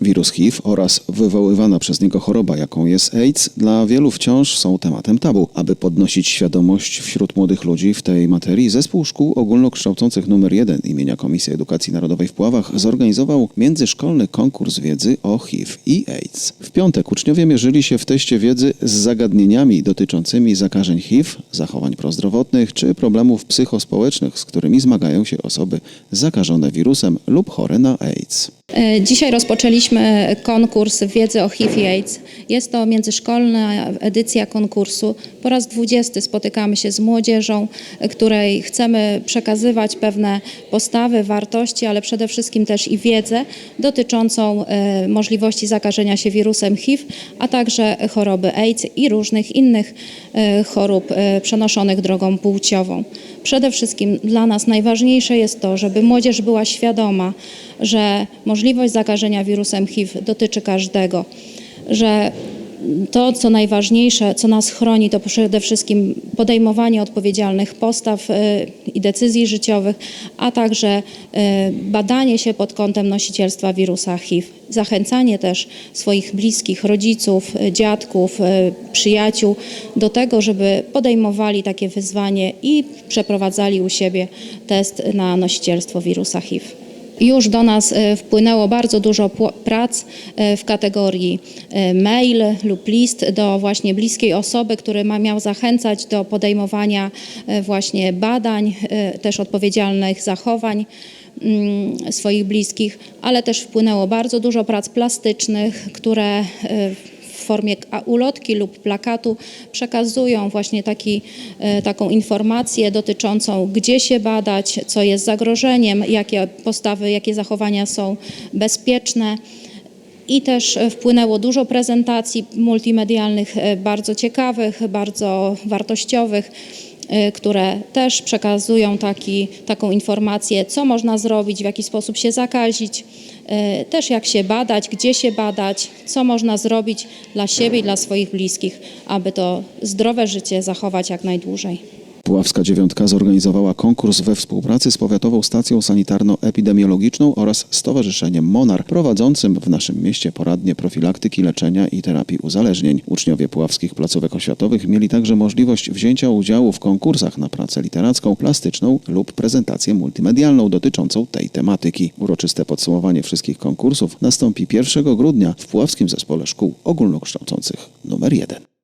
Wirus HIV oraz wywoływana przez niego choroba, jaką jest AIDS, dla wielu wciąż są tematem tabu. Aby podnosić świadomość wśród młodych ludzi w tej materii, Zespół Szkół Ogólnokształcących nr 1 imienia Komisji Edukacji Narodowej w Puławach zorganizował międzyszkolny konkurs wiedzy o HIV i AIDS. W piątek uczniowie mierzyli się w teście wiedzy z zagadnieniami dotyczącymi zakażeń HIV, zachowań prozdrowotnych czy problemów psychospołecznych, z którymi zmagają się osoby zakażone wirusem lub chore na AIDS. E, Dzisiaj rozpoczęliśmy konkurs wiedzy o HIV i AIDS. Jest to międzyszkolna edycja konkursu. Po raz 20 spotykamy się z młodzieżą, której chcemy przekazywać pewne postawy, wartości, ale przede wszystkim też i wiedzę dotyczącą e, możliwości zakażenia się wirusem HIV, a także choroby AIDS i różnych innych e, chorób e, przenoszonych drogą płciową. Przede wszystkim dla nas najważniejsze jest to, żeby młodzież była świadoma, że możliwość zakażenia wirusem HIV dotyczy każdego, że to, co najważniejsze, co nas chroni, to przede wszystkim podejmowanie odpowiedzialnych postaw y, i decyzji życiowych, a także y, badanie się pod kątem nosicielstwa wirusa HIV. Zachęcanie też swoich bliskich, rodziców, y, dziadków, przyjaciół do tego, żeby podejmowali takie wyzwanie i przeprowadzali u siebie test na nosicielstwo wirusa HIV. Już do nas e, wpłynęło bardzo dużo prac e, w kategorii e, mail lub list do właśnie bliskiej osoby, który ma, miał zachęcać do podejmowania właśnie badań, też odpowiedzialnych zachowań mm, swoich bliskich, ale też wpłynęło bardzo dużo prac plastycznych, które formie ulotki lub plakatu przekazują właśnie taki, e, taką informację dotyczącą, gdzie się badać, co jest zagrożeniem, jakie postawy, jakie zachowania są bezpieczne. I też e, wpłynęło dużo prezentacji multimedialnych, e, bardzo ciekawych, bardzo wartościowych, które też przekazują taki, taką informację, co można zrobić, w jaki sposób się zakazić, e, też jak się badać, gdzie się badać, co można zrobić dla siebie i dla swoich bliskich, aby to zdrowe życie zachować jak najdłużej. Puławska Dziewiątka zorganizowała konkurs we współpracy z Powiatową Stacją Sanitarno-Epidemiologiczną oraz Stowarzyszeniem Monar, prowadzącym w naszym mieście poradnie profilaktyki, leczenia i terapii uzależnień. Uczniowie puławskich placówek oświatowych mieli także możliwość wzięcia udziału w konkursach na pracę literacką, plastyczną lub prezentację multimedialną dotyczącą tej tematyki. Uroczyste podsumowanie wszystkich konkursów nastąpi 1 grudnia w Puławskim Zespole Szkół Ogólnokształcących nr 1.